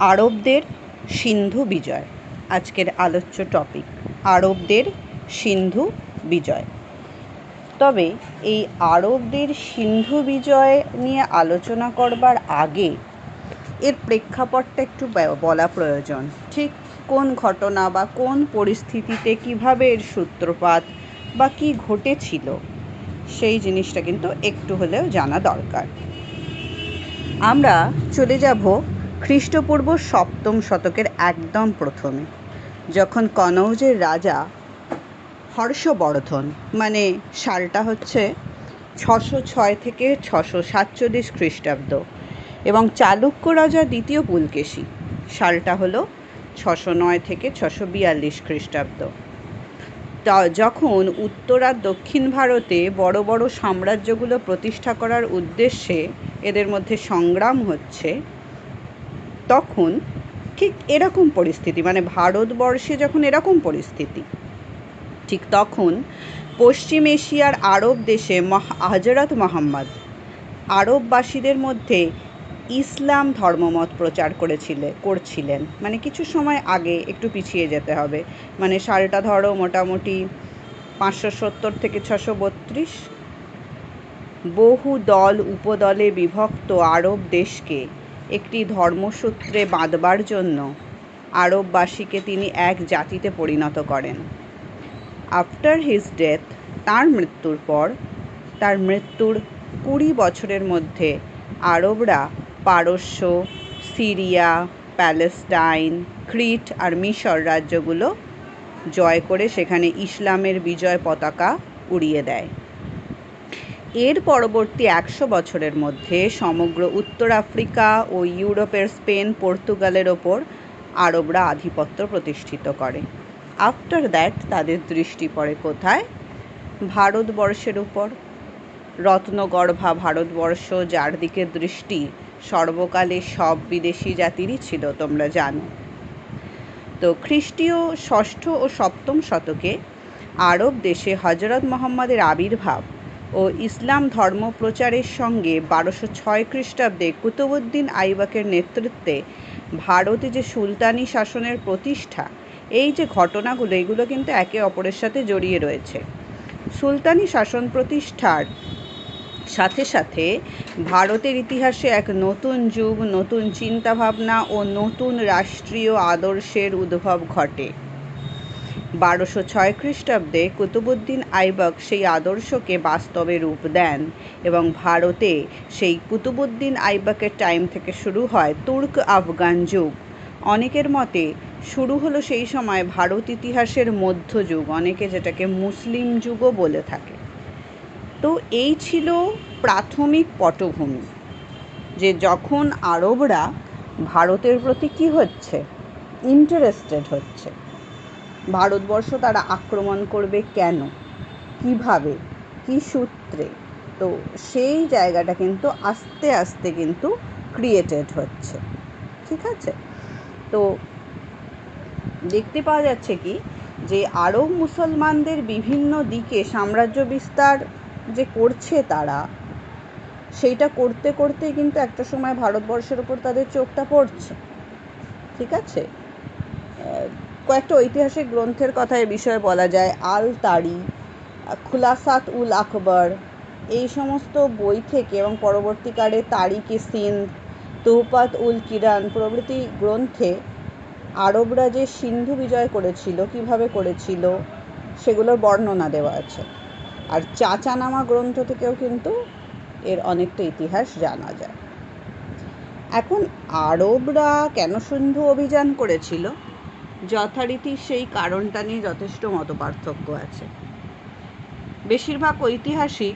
আরবদের সিন্ধু বিজয়। আজকের আলোচ্য টপিক আরবদের সিন্ধু বিজয়। তবে এই আরবদের সিন্ধু বিজয় নিয়ে আলোচনা করবার আগে এর প্রেক্ষাপটটা একটু বলা প্রয়োজন। ঠিক কোন ঘটনা বা কোন পরিস্থিতিতে কীভাবে এর সূত্রপাত বা কী ঘটেছিল, সেই জিনিসটা কিন্তু একটু হলেও জানা দরকার। আমরা চলে যাব খ্রিস্টপূর্ব সপ্তম শতকের একদম প্রথমে, যখন কনৌজের রাজা হর্ষবর্ধন মানে সালটা হচ্ছে ছশো ছয় থেকে ছশো সাতচল্লিশ খ্রিস্টাব্দ, এবং চালুক্য রাজা দ্বিতীয় পুলকেশী, সালটা হলো ছশো নয় থেকে ছশো বিয়াল্লিশ খ্রিস্টাব্দ। যখন উত্তর আর দক্ষিণ ভারতে বড় বড় সাম্রাজ্যগুলো প্রতিষ্ঠা করার উদ্দেশ্যে এদের মধ্যে সংগ্রাম হচ্ছে তখন ঠিক এরকম পরিস্থিতি মানে ভারতবর্ষে যখন এরকম পরিস্থিতি, ঠিক তখন পশ্চিম এশিয়ার আরব দেশে হজরত মোহাম্মদ আরববাসীদের মধ্যে ইসলাম ধর্মমত প্রচার করেছিলে, করছিলেন। মানে কিছু সময় আগে একটু পিছিয়ে যেতে হবে। মানে সালটা ধরো মোটামুটি পাঁচশো সত্তর থেকে ছশো বত্রিশ বহু দল উপদলে বিভক্ত আরব দেশকে একটি ধর্মসূত্রে বাঁধবার জন্য আরববাসীকে তিনি এক জাতিতে পরিণত করেন। আফটার হিজ ডেথ তার মৃত্যুর পর, তার মৃত্যুর কুড়ি বছরের মধ্যে আরবরা পারস্য, সিরিয়া, প্যালেস্টাইন, ক্রিট আর মিশর রাজ্যগুলো জয় করে সেখানে ইসলামের বিজয় পতাকা উড়িয়ে দেয়। এর পরবর্তী একশো বছরের মধ্যে সমগ্র উত্তর আফ্রিকা ও ইউরোপের স্পেন, পর্তুগালের ওপর আরবরা আধিপত্য প্রতিষ্ঠিত করে। আফটার দ্যাট তাদের দৃষ্টি পড়ে কোথায়? ভারতবর্ষের উপর। রত্নগর্ভা ভারতবর্ষ, যার দিকে দৃষ্টি সর্বকালে সব বিদেশি জাতিরই ছিল, তোমরা জানো। তো খ্রিস্টীয় ষষ্ঠ ও সপ্তম শতকে আরব দেশে হজরত মোহাম্মদের আবির্ভাব ও ইসলাম ধর্ম প্রচারের সঙ্গে বারোশো ছয় খ্রিস্টাব্দে কুতুবুদ্দিন আইবাকের নেতৃত্বে ভারতে যে সুলতানি শাসনের প্রতিষ্ঠা, এই যে ঘটনাগুলো, এগুলো কিন্তু একে অপরের সাথে জড়িয়ে রয়েছে। সুলতানি শাসন প্রতিষ্ঠার সাথে সাথে ভারতের ইতিহাসে এক নতুন যুগ, নতুন চিন্তাভাবনা ও নতুন রাষ্ট্রীয় আদর্শের উদ্ভব ঘটে। বারোশো ছয় খ্রিস্টাব্দে কুতুবুদ্দিন আইবক সেই আদর্শকে বাস্তবে রূপ দেন এবং ভারতে সেই কুতুবুদ্দিন আইবকের টাইম থেকে শুরু হয় তুর্ক আফগান যুগ। অনেকের মতে শুরু হলো সেই সময় ভারত ইতিহাসের মধ্যযুগ অনেকে যেটাকে মুসলিম যুগও বলে থাকে। তো এই ছিল প্রাথমিক পটভূমি, যে যখন আরবরা ভারতের প্রতি কী হচ্ছে? ইন্টারেস্টেড হচ্ছে। ভারতবর্ষ তারা আক্রমণ করবে কেন? কীভাবে? কী সূত্রে? তো সেই জায়গাটা কিন্তু আস্তে আস্তে কিন্তু ক্রিয়েটেড হচ্ছে। ঠিক আছে? তো দেখতে পাওয়া যাচ্ছে কি? যে আরব মুসলমানদের বিভিন্ন দিকে সাম্রাজ্য বিস্তার যে করছে তারা, সেইটা করতে করতে কিন্তু একটা সময় ভারতবর্ষের উপর তাদের চোখটা পড়ছে। ঠিক আছে? কয়েকটা ঐতিহাসিক গ্রন্থের কথা এ বিষয়ে বলা যায়। আল তারি খুলাসাত উল আকবর, এই সমস্ত বই থেকে এবং পরবর্তীকালে তারিকে সিন্ধ তুহপাত উল কিরান প্রভৃতি গ্রন্থে আরবরা যে সিন্ধু বিজয় করেছিল, কীভাবে করেছিল, সেগুলোর বর্ণনা দেওয়া আছে। আর চাচানামা গ্রন্থ থেকেও কিন্তু এর অনেকটা ইতিহাস জানা যায়। এখন আরবরা কেন সিন্ধু অভিযান করেছিল? যথারীতি সেই কারণটা নিয়ে যথেষ্ট মতপার্থক্য আছে। বেশিরভাগ ঐতিহাসিক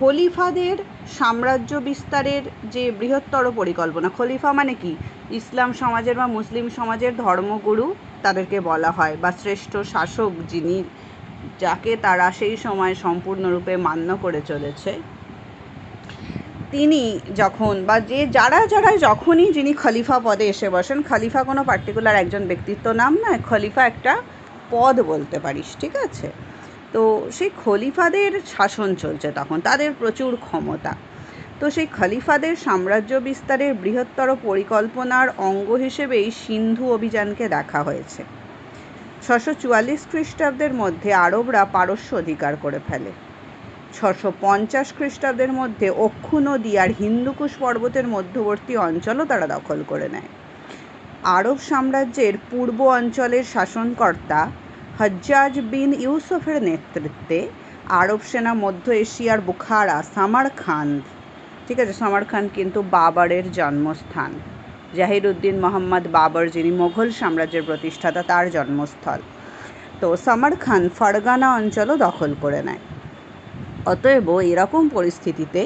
খলিফাদের সাম্রাজ্য বিস্তারের যে বৃহত্তর পরিকল্পনা, খলিফা মানে কি? ইসলাম সমাজের বা মুসলিম সমাজের ধর্মগুরু তাদেরকে বলা হয় বা শ্রেষ্ঠ শাসক যিনি, যাকে তারা সেই সময় সম্পূর্ণরূপে মান্য করে চলেছে। তিনি যখন বা যে যারা যারা যখনই যিনি খলিফা পদে এসে বসেন, খলিফা কোনো পার্টিকুলার একজন ব্যক্তিত্ব নাম নয়, খলিফা একটা পদ বলতে পারিস, ঠিক আছে? তো সেই খলিফাদের শাসন চলছে তখন, তাদের প্রচুর ক্ষমতা। তো সেই খলিফাদের সাম্রাজ্য বিস্তারের বৃহত্তর পরিকল্পনার অঙ্গ হিসেবেই সিন্ধু অভিযানকে দেখা হয়েছে। ছশো চুয়াল্লিশ খ্রিস্টাব্দের মধ্যে আরবরা পারস্য অধিকার করে ফেলে। ছশো পঞ্চাশ খ্রিস্টাব্দের মধ্যে অক্ষু নদী আর হিন্দুকুশ পর্বতের মধ্যবর্তী অঞ্চলও তারা দখল করে নেয়। আরব সাম্রাজ্যের পূর্ব অঞ্চলের শাসনকর্তা হজ্জাজ বিন ইউসুফের নেতৃত্বে আরব সেনা মধ্য এশিয়ার বুখারা সামারখান্দ ঠিক আছে সামারখান্দ কিন্তু বাবরের জন্মস্থান। জাহিরুদ্দিন মোহাম্মদ বাবর যিনি মোঘল সাম্রাজ্যের প্রতিষ্ঠাতা, তার জন্মস্থল। তো সামারখান ফারগানা অঞ্চলও দখল করে নেয়। অতএব এরকম পরিস্থিতিতে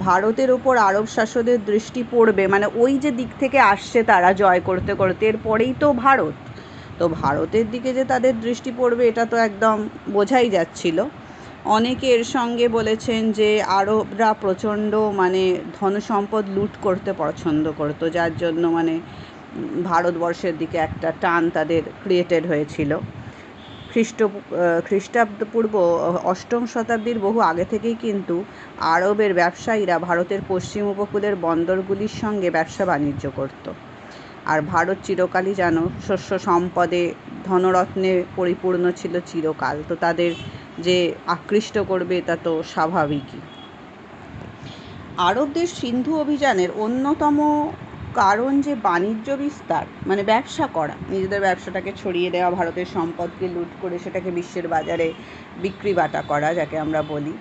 ভারতের ওপর আরব শাসকদের দৃষ্টি পড়বে মানে ওই যে দিক থেকে আসছে তারা জয় করতে করতে, এরপরেই তো ভারত। তো ভারতের দিকে যে তাদের দৃষ্টি পড়বে, এটা তো একদম বোঝাই যাচ্ছিল। অনেকে এর সঙ্গে বলেছেন যে আরবরা প্রচণ্ড মানে ধনসম্পদ লুট করতে পছন্দ করতো, যার জন্য মানে ভারতবর্ষের দিকে একটা টান তাদের ক্রিয়েটেড হয়েছিল। খ্রিস্ট খ্রিস্টাব্দপূর্ব অষ্টম শতাব্দীর বহু আগে থেকেই কিন্তু আরবের ব্যবসায়ীরা ভারতের পশ্চিম উপকূলের বন্দরগুলির সঙ্গে ব্যবসা বাণিজ্য করত। আর ভারত চিরকালই যেন শস্য সম্পদে ধনরত্নে পরিপূর্ণ ছিল চিরকাল। তো তাদের যে আকৃষ্ট করবে তা তো স্বাভাবিকই। আরবদের সিন্ধু অভিযানের অন্যতম কারণ যে বাণিজ্য বিস্তার মানে ব্যবসা করা, নিজেদের ব্যবসাটাকে ছড়িয়ে দেওয়া, ভারতের সম্পদকে লুট করে সেটাকে বিশ্বের বাজারে বিক্রি বাটা করা, যাকে আমরা বলি।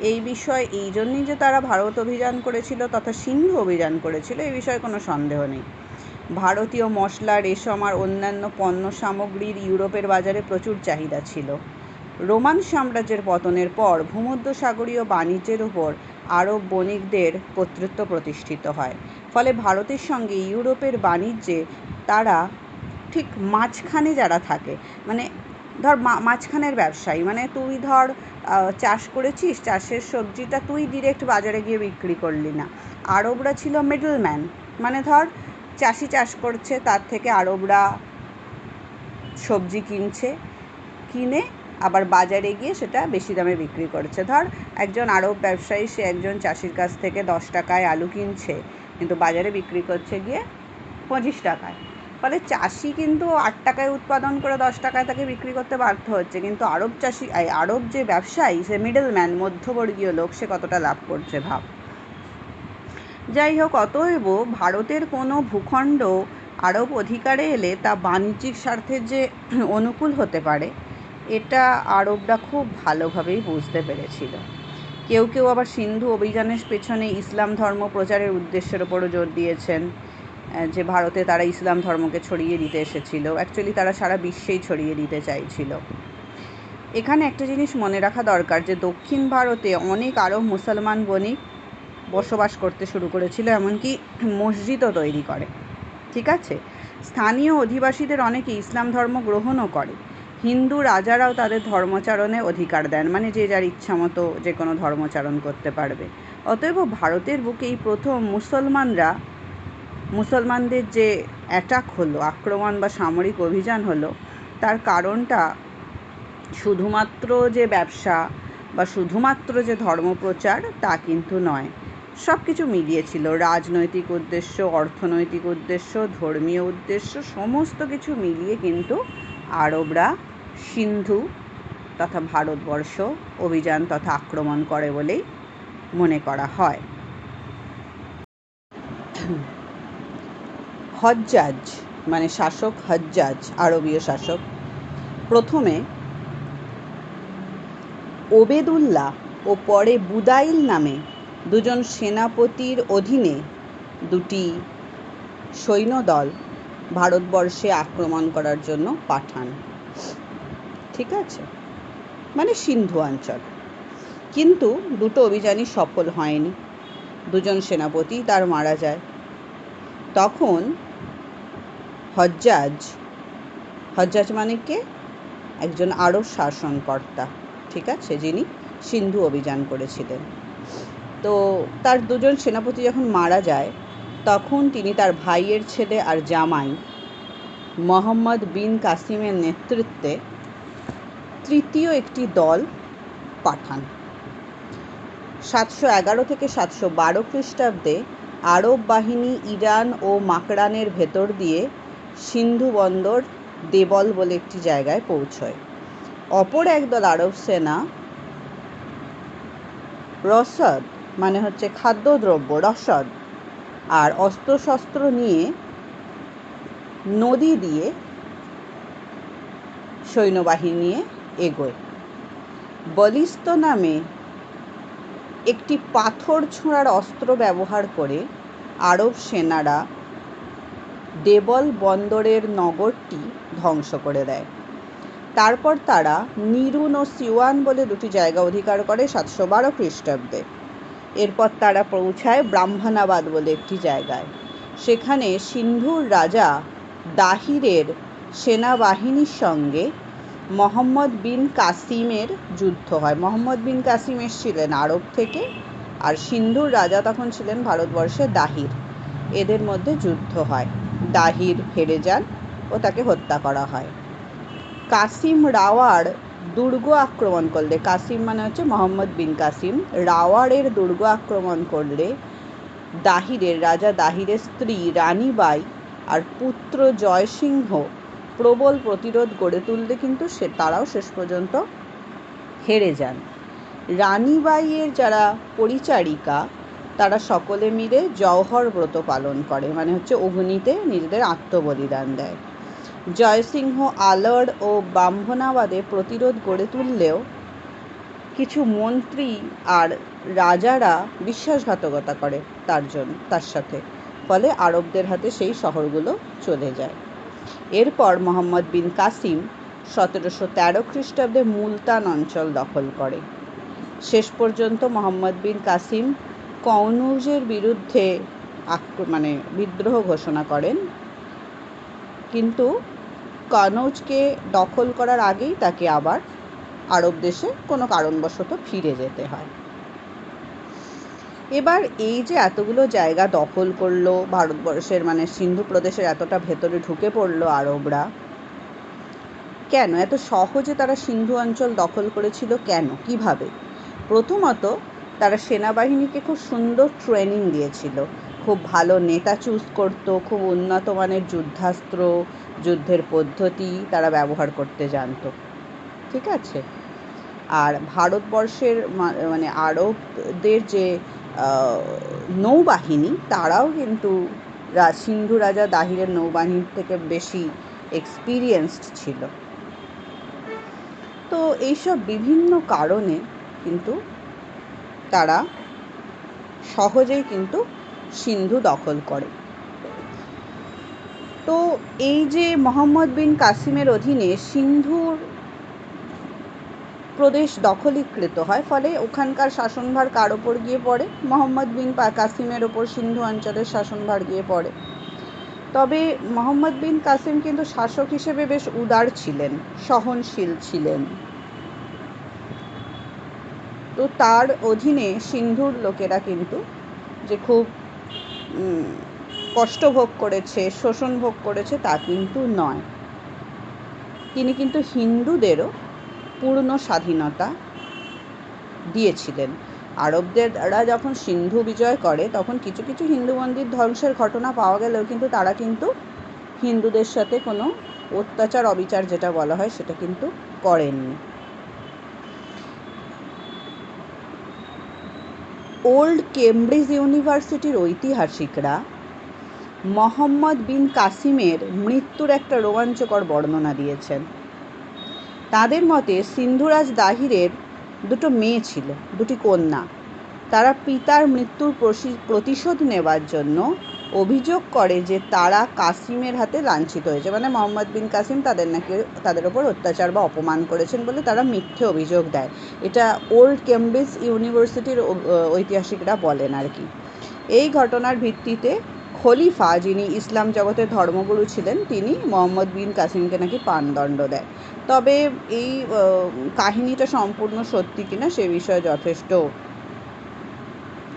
এই বিষয়, এই জন্যই যে তারা ভারত অভিযান করেছিল তথা সিন্ধু অভিযান করেছিল, এই বিষয়ে কোনো সন্দেহ নেই। ভারতীয় মশলা রেশম আর অন্যান্য পণ্য সামগ্রীর ইউরোপের বাজারে প্রচুর চাহিদা ছিল। রোমান সাম্রাজ্যের পতনের পর ভূমধ্যসাগরীয় বাণিজ্যের উপর আরব বণিকদের কর্তৃত্ব প্রতিষ্ঠিত হয়। ফলে ভারতের সঙ্গে ইউরোপের বাণিজ্যে তারা ঠিক মাঝখানে যারা থাকে মানে ধর মাঝখানের ব্যবসায়ী মানে তুই ধর চাষ করেছিস, চাষের সবজিটা তুই ডিরেক্ট বাজারে গিয়ে বিক্রি করলি না। আরবরা ছিল মিডলম্যান মানে ধর চাষি চাষ করছে, তার থেকে আরবরা সবজি কিনছে, কিনে আবার বাজারে গিয়ে সেটা বেশি দামে বিক্রি করছে। ধর, একজন আরব ব্যবসায়ী, সে একজন চাষির কাছ থেকে দশ টাকায় আলু কিনছে, কিন্তু বাজারে বিক্রি করছে গিয়ে পঁচিশ টাকায়। ফলে চাষি কিন্তু আট টাকায় উৎপাদন করে দশ টাকায় তাকে বিক্রি করতে বাধ্য হচ্ছে। কিন্তু আরব চাষি আরব যে ব্যবসায়ী, সে মিডল ম্যান মধ্যবর্গীয় লোক, সে কতটা লাভ করছে ভাব? যাই হোক, অতএব ভারতের কোনো ভূখণ্ড আরব অধিকারে এলে তা বাণিজ্যিক স্বার্থের যে অনুকূল হতে পারে এটা আরবরা খুব ভালোভাবেই বুঝতে পেরেছিল। কেউ কেউ আবার সিন্ধু অভিযানের পেছনে ইসলাম ধর্ম প্রচারের উদ্দেশ্যের ওপরও জোর দিয়েছেন যে ভারতে তারা ইসলাম ধর্মকে ছড়িয়ে দিতে এসেছিল। অ্যাকচুয়ালি তারা সারা বিশ্বেই ছড়িয়ে দিতে চাইছিল। এখানে একটা জিনিস মনে রাখা দরকার, যে দক্ষিণ ভারতে অনেক আরব মুসলমান বণিক বসবাস করতে শুরু করেছিল, এমনকি মসজিদও তৈরি করে। ঠিক আছে? স্থানীয় অধিবাসীদের অনেকে ইসলাম ধর্ম গ্রহণও করে। হিন্দু রাজারাও তাদের ধর্মচারণে অধিকার দেন মানে যে যার ইচ্ছা মতো যে কোনো ধর্মচারণ করতে পারবে। অতএব ভারতের বুকে এই প্রথম মুসলমানরা, মুসলমানদের যে অ্যাটাক হলো, আক্রমণ বা সামরিক অভিযান হলো, তার কারণটা শুধুমাত্র যে ব্যবসা বা শুধুমাত্র যে ধর্মপ্রচার তা কিন্তু নয়। সব কিছু মিলিয়েছিল রাজনৈতিক উদ্দেশ্য, অর্থনৈতিক উদ্দেশ্য, ধর্মীয় উদ্দেশ্য, সমস্ত কিছু মিলিয়ে কিন্তু আরবরা, সিন্ধু তথা ভারতবর্ষ অভিযান তথা আক্রমণ করে বলেই মনে করা হয়। হজ্জাজ মানে শাসক হজ্জাজ, আরবীয় শাসক, প্রথমে ওবেদুল্লাহ ও পরে বুদাইল নামে দুজন সেনাপতির অধীনে দুটি সৈন্যদল ভারতবর্ষে আক্রমণ করার জন্য পাঠান। ঠিক আছে? মানে সিন্ধু অঞ্চল। কিন্তু দুটো অভিযানই সফল হয়নি। দুজন সেনাপতি তার মারা যায়। তখন হজ্জাজ হজ্জাজ মানে কে? একজন আরব শাসনকর্তা, ঠিক আছে? যিনি সিন্ধু অভিযান করেছিলেন। তো তার দুজন সেনাপতি যখন মারা যায় তখন তিনি তার ভাইয়ের ছেলে আর জামাই মোহাম্মদ বিন কাসিমের নেতৃত্বে তৃতীয় একটি দল পাঠান। সাতশো এগারো থেকে সাতশো বারো খ্রিস্টাব্দে আরব বাহিনী ইরান ও মাকরানের ভেতর দিয়ে সিন্ধু বন্দর দেবল বলে একটি জায়গায় পৌঁছয়। অপর একদল আরব সেনা, রসদ মানে হচ্ছে খাদ্যদ্রব্য, রসদ। আর অস্ত্রশস্ত্র নিয়ে নদী দিয়ে সৈন্যবাহিনী নিয়ে এগোয়। বলিস্ত নামে একটি পাথর ছোঁড়ার অস্ত্র ব্যবহার করে আরব সেনারা দেবল বন্দরের নগরটি ধ্বংস করে দেয়। তারপর তারা নিরুন ও সিওয়ান বলে দুটি জায়গা অধিকার করে সাতশো বারো খ্রিস্টাব্দে। এরপর তারা পৌঁছায় ব্রাহ্মণাবাদ বলে একটি জায়গায়। সেখানে সিন্ধুর রাজা দাহিরের সেনাবাহিনীর সঙ্গে মোহাম্মদ বিন কাসিমের যুদ্ধ হয়। মোহাম্মদ বিন কাসিম এসেছিলেন আরব থেকে আর সিন্ধুর রাজা তখন ছিলেন ভারতবর্ষে দাহির। এদের মধ্যে যুদ্ধ হয়। দাহির হেরে যান ও তাকে হত্যা করা হয়। কাসিম রাওয়ার দুর্গ আক্রমণ করলে, কাসিম মানে হচ্ছে মোহাম্মদ বিন কাসিম। রাওয়ারের দুর্গ আক্রমণ করলে দাহিরের, রাজা দাহিরের স্ত্রী রানীবাই আর পুত্র জয়সিংহ প্রবল প্রতিরোধ গড়ে তুললে কিন্তু সে, তারাও শেষ পর্যন্ত হেরে যান। রানীবাইয়ের যারা পরিচারিকা, তারা সকলে মিলে জওহর ব্রত পালন করে মানে হচ্ছে অগ্নিতে নিজেদের আত্মবলিদান দেয়। জয়সিংহ আলড় ও ব্রাহ্মণাবাদে প্রতিরোধ গড়ে তুললেও কিছু মন্ত্রী আর রাজারা বিশ্বাসঘাতকতা করে তার জন্য তার সাথে। ফলে আরবদের হাতে সেই শহরগুলো চলে যায়। এরপর মোহাম্মদ বিন কাসিম সতেরোশো তেরো খ্রিস্টাব্দে মুলতান অঞ্চল দখল করে। শেষ পর্যন্ত মোহাম্মদ বিন কাসিম কনৌজের বিরুদ্ধে মানে বিদ্রোহ ঘোষণা করেন। কিন্তু কনৌজকে দখল করার আগেই তাকে আবার আরব দেশে কোনো কারণবশত ফিরে যেতে হয়। এবার এই যে এতগুলো জায়গা দখল করল, ভারতবর্ষের মানে সিন্ধু প্রদেশের এতটা ভেতরে ঢুকে পড়ল আরবরা, কেন? এত সহজে তারা সিন্ধু অঞ্চল দখল করেছিল কেন? কীভাবে? প্রথমত তারা সেনাবাহিনীকে খুব সুন্দর ট্রেনিং দিয়েছিল। খুব ভালো নেতা চুজ করতো, খুব উন্নত মানের যুদ্ধাস্ত্র, যুদ্ধের পদ্ধতি তারা ব্যবহার করতে জানতো। ঠিক আছে? আর ভারতবর্ষের মানে আরবদের যে নৌবাহিনী, তারাও কিন্তু সিন্ধু রাজা দাহিরের নৌবাহিনীর থেকে বেশি এক্সপিরিয়েন্সড ছিল। তো এইসব বিভিন্ন কারণে কিন্তু তারা সহজেই কিন্তু সিন্ধু দখল করে। তো এই যে মোহাম্মদ বিন কাসিমের অধীনে সিন্ধুর প্রদেশ দখলীকৃত হয়, ফলে ওখানকার শাসনভার কার ওপর গিয়ে পড়ে? মোহাম্মদ বিন কাসিমের ওপর সিন্ধু অঞ্চলের শাসনভার গিয়ে পড়ে। তবে মোহাম্মদ বিন কাসিম কিন্তু শাসক হিসেবে বেশ উদার ছিলেন, সহনশীল ছিলেন। তো তার অধীনে সিন্ধুর লোকেরা কিন্তু যে খুব কষ্ট ভোগ করেছে, শোষণ ভোগ করেছে, তা কিন্তু নয়। তিনি কিন্তু হিন্দুদেরও পূর্ণ স্বাধীনতা দিয়েছিলেন। আরবদেররা যখন সিন্ধু বিজয় করে, তখন কিছু কিছু হিন্দু মন্দির ধ্বংসের ঘটনা পাওয়া গেলেও কিন্তু তারা কিন্তু হিন্দুদের সাথে কোনো অত্যাচার, অবিচার যেটা বলা হয়, সেটা কিন্তু করেননি। ওল্ড কেমব্রিজ ইউনিভার্সিটির ঐতিহাসিকরা মোহাম্মদ বিন কাসিমের মৃত্যুর একটা রোমাঞ্চকর বর্ণনা দিয়েছেন। তাদের মতে সিন্ধুরাজ দাহিরের দুটো মেয়ে ছিল, দুটি কন্যা। তারা পিতার মৃত্যুর প্রতিশোধ নেওয়ার জন্য অভিযোগ করে যে তারা কাসিমের হাতে লাঞ্ছিত হয়েছে। মানে মোহাম্মদ বিন কাসিম তাদের নাকি তাদের ওপর অত্যাচার বা অপমান করেছেন বলে তারা মিথ্যে অভিযোগ দেয়। এটা ওল্ড কেমব্রিজ ইউনিভার্সিটির ঐতিহাসিকরা বলেন আর কি। এই ঘটনার ভিত্তিতে খলিফা যিনি ইসলাম জগতের ধর্মগুরু ছিলেন, তিনি মোহাম্মদ বিন কাসিমকে নাকি পানদণ্ড দেয়। তবে এই কাহিনীটা সম্পূর্ণ সত্যি কিনা সে বিষয়ে যথেষ্ট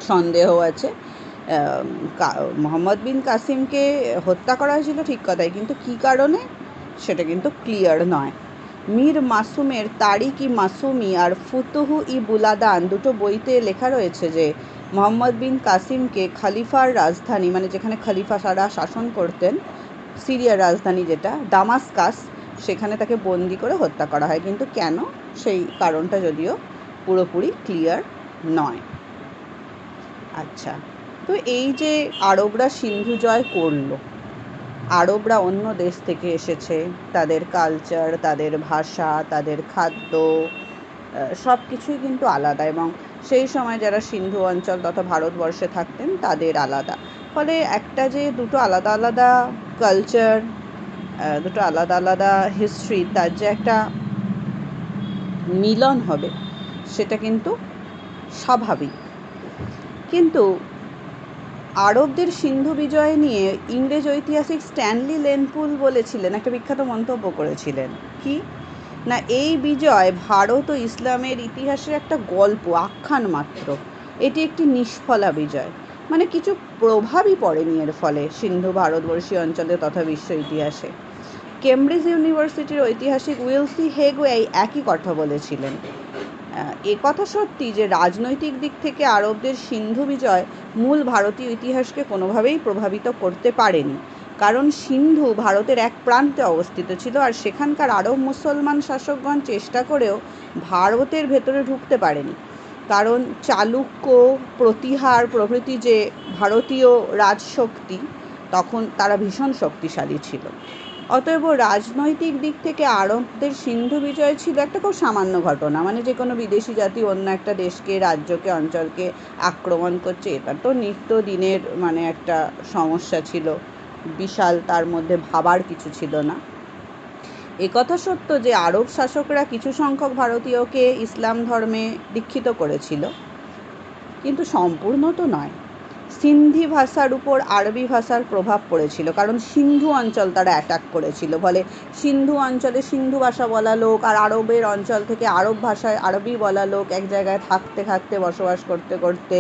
সন্দেহ আছে। মোহাম্মদ বিন কাসিমকে হত্যা করা হয়েছিল ঠিক কথাই, কিন্তু কী কারণে? সেটা কিন্তু ক্লিয়ার নয়। মীর মাসুমের তারিক ই মাসুমি আর ফুতুহু ই বুলাদান দুটো বইতে লেখা রয়েছে যে, মোহাম্মদ বিন কাসিমকে খলিফার রাজধানী মানে যেখানে খলিফা সারা শাসন করতেন, সিরিয়ার রাজধানী যেটা, দামাসকাস, সেখানে তাকে বন্দি করে হত্যা করা হয়। কিন্তু কেন? সেই কারণটা যদিও পুরোপুরি ক্লিয়ার নয়। আচ্ছা। তো এই যে আরবরা সিন্ধু জয় করল, আরবরা অন্য দেশ থেকে এসেছে, তাদের কালচার তাদের ভাষা, তাদের খাদ্য সব কিছুই কিন্তু আলাদা এবং সেই সময় যারা সিন্ধু অঞ্চল তথা ভারতবর্ষে থাকতেন তাদের আলাদা। ফলে একটা যে দুটো আলাদা আলাদা কালচার দুটো আলাদা আলাদা হিস্ট্রি তার যে একটা মিলন হবে, সেটা কিন্তু স্বাভাবিক। কিন্তু আরবদের সিন্ধু বিজয় নিয়ে ইংরেজ ঐতিহাসিক স্ট্যানলি লেনপুল বলেছিলেন, একটা বিখ্যাত মন্তব্য করেছিলেন। কি? না, এই বিজয় ভারত ও ইসলামের ইতিহাসের একটা গল্প, আখ্যান মাত্র। এটি একটি নিষ্ফলা বিজয়। মানে কিছু প্রভাবই পড়েনি এর ফলে সিন্ধু ভারতবর্ষীয় অঞ্চলে তথা বিশ্ব ইতিহাসে। কেমব্রিজ ইউনিভার্সিটির ঐতিহাসিক উইলসি হেগো এই একই কথা বলেছিলেন। এ কথা সত্যি যে রাজনৈতিক দিক থেকে আরবদের সিন্ধু বিজয় মূল ভারতীয় ইতিহাসকে কোনোভাবেই প্রভাবিত করতে পারেনি। কারণ সিন্ধু ভারতের এক প্রান্তে অবস্থিত ছিল আর সেখানকার আরব মুসলমান শাসকগণ চেষ্টা করেও ভারতের ভেতরে ঢুকতে পারেনি। কারণ চালুক্য, প্রতিহার প্রভৃতি যে ভারতীয় রাজশক্তি, তখন তারা ভীষণ শক্তিশালী ছিল। অতএব রাজনৈতিক দিক থেকে আরবদের সিন্ধু বিজয় ছিল একটা খুব সামান্য ঘটনা। মানে যে কোনো বিদেশি জাতি অন্য একটা দেশকে, রাজ্যকে, অঞ্চলকে আক্রমণ করছে, এটা তো নিত্য দিনের মানে একটা সমস্যা ছিল। বিশাল তার মধ্যে ভাবার কিছু ছিল না। একথা সত্য যে আরব শাসকরা কিছু সংখ্যক ভারতীয়কে ইসলাম ধর্মে দীক্ষিত করেছিল। কিন্তু সম্পূর্ণ তো নয়। সিন্ধি ভাষার উপর আরবি ভাষার প্রভাব পড়েছিল, কারণ সিন্ধু অঞ্চল তারা অ্যাটাক করেছিল। ফলে সিন্ধু অঞ্চলে সিন্ধু ভাষা বলা লোক আর আরবের অঞ্চল থেকে আরব ভাষায় আরবি বলা লোক এক জায়গায় থাকতে থাকতে, বসবাস করতে করতে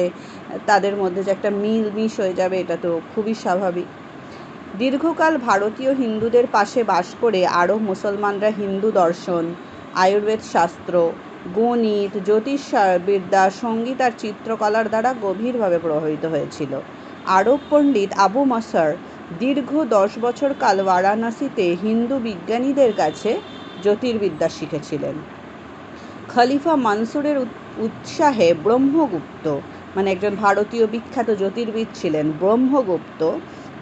তাদের মধ্যে যে একটা মিল মিশ হয়ে যাবে, এটা তো খুবই স্বাভাবিক। দীর্ঘকাল ভারতীয় হিন্দুদের পাশে বাস করে আরব মুসলমানরা হিন্দু দর্শন, আয়ুর্বেদ শাস্ত্র গণিত জ্যোতিষবিদ্যা সংগীত আর চিত্রকলার দ্বারা গভীরভাবে প্রভাবিত হয়েছিল। আরব পণ্ডিত আবু মাসার দীর্ঘ দশ বছর কাল বারাণসীতে হিন্দু বিজ্ঞানীদের কাছে জ্যোতির্বিদ্যা শিখেছিলেন। খলিফা মানসুরের উৎসাহে ব্রহ্মগুপ্ত মানে একজন ভারতীয় বিখ্যাত জ্যোতির্বিদ ছিলেন ব্রহ্মগুপ্ত,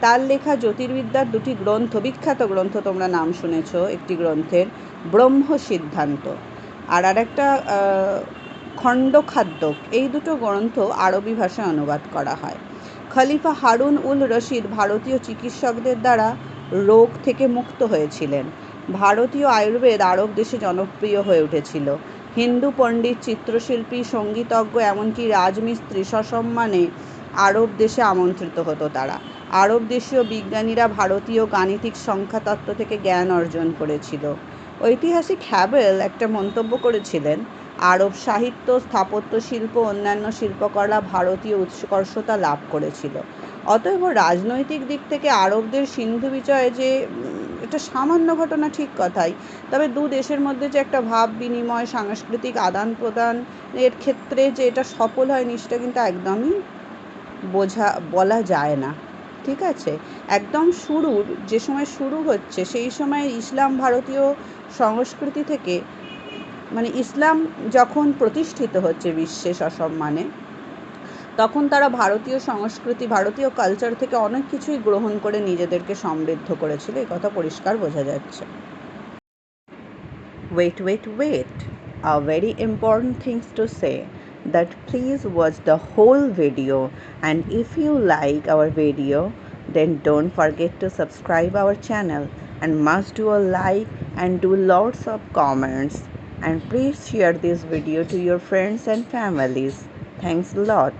তার লেখা জ্যোতির্বিদ্যার দুটি গ্রন্থ, বিখ্যাত গ্রন্থ তোমরা নাম শুনেছ, একটি গ্রন্থের ব্রহ্ম সিদ্ধান্ত আর আরেকটা খণ্ডখাদ্য এই দুটো গ্রন্থ আরবি ভাষায় অনুবাদ করা হয়। খলিফা হারুন উল রশিদ ভারতীয় চিকিৎসকদের দ্বারা রোগ থেকে মুক্ত হয়েছিলেন। ভারতীয় আয়ুর্বেদ আরব দেশে জনপ্রিয় হয়ে উঠেছিল। হিন্দু পণ্ডিত, চিত্রশিল্পী, সঙ্গীতজ্ঞ, এমনকি রাজমিস্ত্রি সসম্মানে আরব দেশে আমন্ত্রিত হতো তারা। আরব দেশীয় বিজ্ঞানীরা ভারতীয় গাণিতিক সংখ্যাতত্ত্ব থেকে জ্ঞান অর্জন করেছিল। ঐতিহাসিক হ্যাবেল একটা মন্তব্য করেছিলেন, আরব সাহিত্য, স্থাপত্য শিল্প, অন্যান্য শিল্পকলা ভারতীয় উৎকর্ষতা লাভ করেছিল। অতএব রাজনৈতিক দিক থেকে আরবদের সিন্ধু বিজয়ে যে এটা সামান্য ঘটনা ঠিক কথাই, তবে দু দেশের মধ্যে যে একটা ভাব বিনিময়, সাংস্কৃতিক আদান প্রদান এর ক্ষেত্রে যে এটা সফল হয়নি সেটা কিন্তু একদমই বোঝা, বলা যায় না। ঠিক আছে? একদম শুরুর যে সময় শুরু হচ্ছে, সেই সময় ইসলাম ভারতীয় সংস্কৃতি থেকে মানে ইসলাম যখন প্রতিষ্ঠিত হচ্ছে বিশ্বে সসম্মানে, তখন তারা ভারতীয় সংস্কৃতি, ভারতীয় কালচার থেকে অনেক কিছুই গ্রহণ করে নিজেদেরকে সমৃদ্ধ করেছিল। এই কথা পরিষ্কার বোঝা যাচ্ছে। Wait wait wait a very important things to say that please watch the whole video. And if you like our video then don't forget to subscribe our channel. And must do a like and do lots of comments. And please share this video to your friends and families. Thanks a lot